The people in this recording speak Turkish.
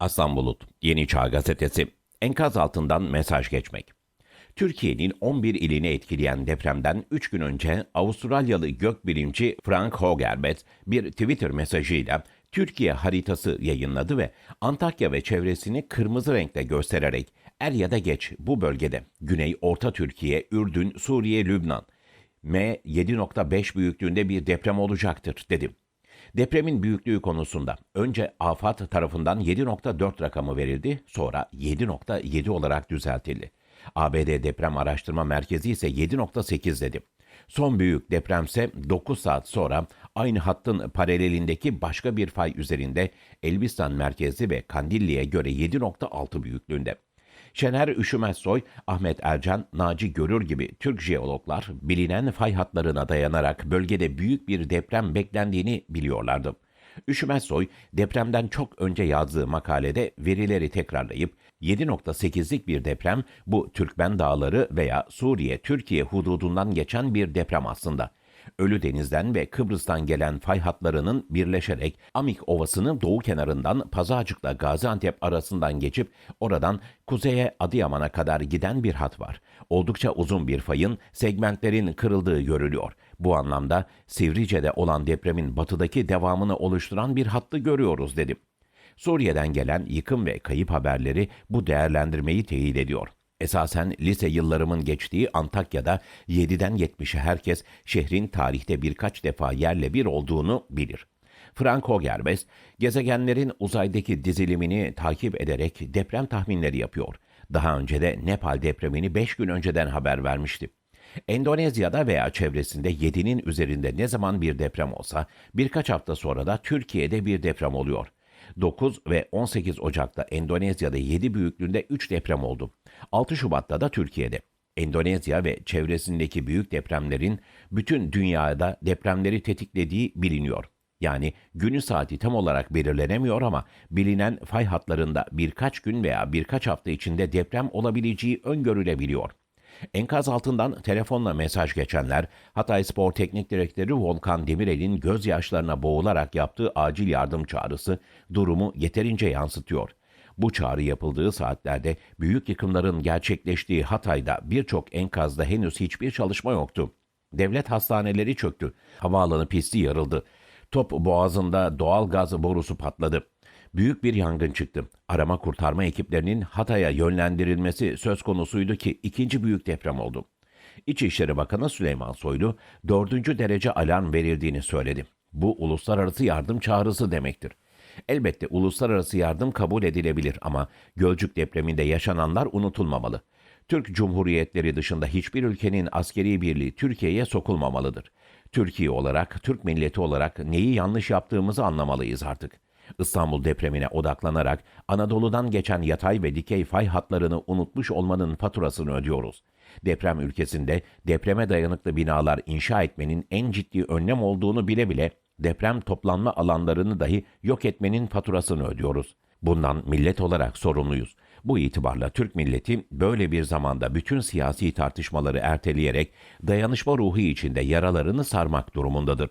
Aslan Bulut, Yeni Çağ Gazetesi. Enkaz altından mesaj geçmek. Türkiye'nin 11 ilini etkileyen depremden 3 gün önce Avustralyalı gökbilimci Frank Hogerbet bir Twitter mesajıyla Türkiye haritası yayınladı ve Antakya ve çevresini kırmızı renkle göstererek er ya da geç bu bölgede Güney Orta Türkiye, Ürdün, Suriye, Lübnan M 7.5 büyüklüğünde bir deprem olacaktır dedi. Depremin büyüklüğü konusunda önce AFAD tarafından 7.4 rakamı verildi, sonra 7.7 olarak düzeltildi. ABD Deprem Araştırma Merkezi ise 7.8 dedi. Son büyük depremse 9 saat sonra aynı hattın paralelindeki başka bir fay üzerinde Elbistan merkezi ve Kandilli'ye göre 7.6 büyüklüğünde. Şener Üşümezsoy, Ahmet Ercan, Naci Görür gibi Türk jeologlar bilinen fay hatlarına dayanarak bölgede büyük bir deprem beklendiğini biliyorlardı. Üşümezsoy, depremden çok önce yazdığı makalede verileri tekrarlayıp 7.8'lik bir deprem bu Türkmen Dağları veya Suriye-Türkiye hududundan geçen bir deprem aslında. Ölü Deniz'den ve Kıbrıs'tan gelen fay hatlarının birleşerek Amik Ovası'nın doğu kenarından Pazarcık'la Gaziantep arasından geçip oradan kuzeye Adıyaman'a kadar giden bir hat var. Oldukça uzun bir fayın segmentlerin kırıldığı görülüyor. Bu anlamda Sivrice'de olan depremin batıdaki devamını oluşturan bir hattı görüyoruz dedi. Suriye'den gelen yıkım ve kayıp haberleri bu değerlendirmeyi teyit ediyor. Esasen lise yıllarımın geçtiği Antakya'da 7'den 70'e herkes şehrin tarihte birkaç defa yerle bir olduğunu bilir. Frank Hogerbes, gezegenlerin uzaydaki dizilimini takip ederek deprem tahminleri yapıyor. Daha önce de Nepal depremini 5 gün önceden haber vermişti. Endonezya'da veya çevresinde 7'nin üzerinde ne zaman bir deprem olsa birkaç hafta sonra da Türkiye'de bir deprem oluyor. 9 ve 18 Ocak'ta Endonezya'da 7 büyüklüğünde 3 deprem oldu. 6 Şubat'ta da Türkiye'de. Endonezya ve çevresindeki büyük depremlerin bütün dünyada depremleri tetiklediği biliniyor. Yani günü saati tam olarak belirlenemiyor ama bilinen fay hatlarında birkaç gün veya birkaç hafta içinde deprem olabileceği öngörülebiliyor. Enkaz altından telefonla mesaj geçenler, Hatay Spor Teknik Direktörü Volkan Demirel'in gözyaşlarına boğularak yaptığı acil yardım çağrısı durumu yeterince yansıtıyor. Bu çağrı yapıldığı saatlerde büyük yıkımların gerçekleştiği Hatay'da birçok enkazda henüz hiçbir çalışma yoktu. Devlet hastaneleri çöktü. Havaalanı pisti yarıldı. Top boğazında doğal gaz borusu patladı. Büyük bir yangın çıktı. Arama kurtarma ekiplerinin Hatay'a yönlendirilmesi söz konusuydu ki ikinci büyük deprem oldu. İçişleri Bakanı Süleyman Soylu dördüncü derece alarm verildiğini söyledi. Bu uluslararası yardım çağrısı demektir. Elbette uluslararası yardım kabul edilebilir ama Gölcük depreminde yaşananlar unutulmamalı. Türk Cumhuriyetleri dışında hiçbir ülkenin askeri birliği Türkiye'ye sokulmamalıdır. Türkiye olarak, Türk milleti olarak neyi yanlış yaptığımızı anlamalıyız artık. İstanbul depremine odaklanarak Anadolu'dan geçen yatay ve dikey fay hatlarını unutmuş olmanın faturasını ödüyoruz. Deprem ülkesinde depreme dayanıklı binalar inşa etmenin en ciddi önlem olduğunu bile bile deprem toplanma alanlarını dahi yok etmenin faturasını ödüyoruz. Bundan millet olarak sorumluyuz. Bu itibarla Türk milleti böyle bir zamanda bütün siyasi tartışmaları erteleyerek dayanışma ruhu içinde yaralarını sarmak durumundadır.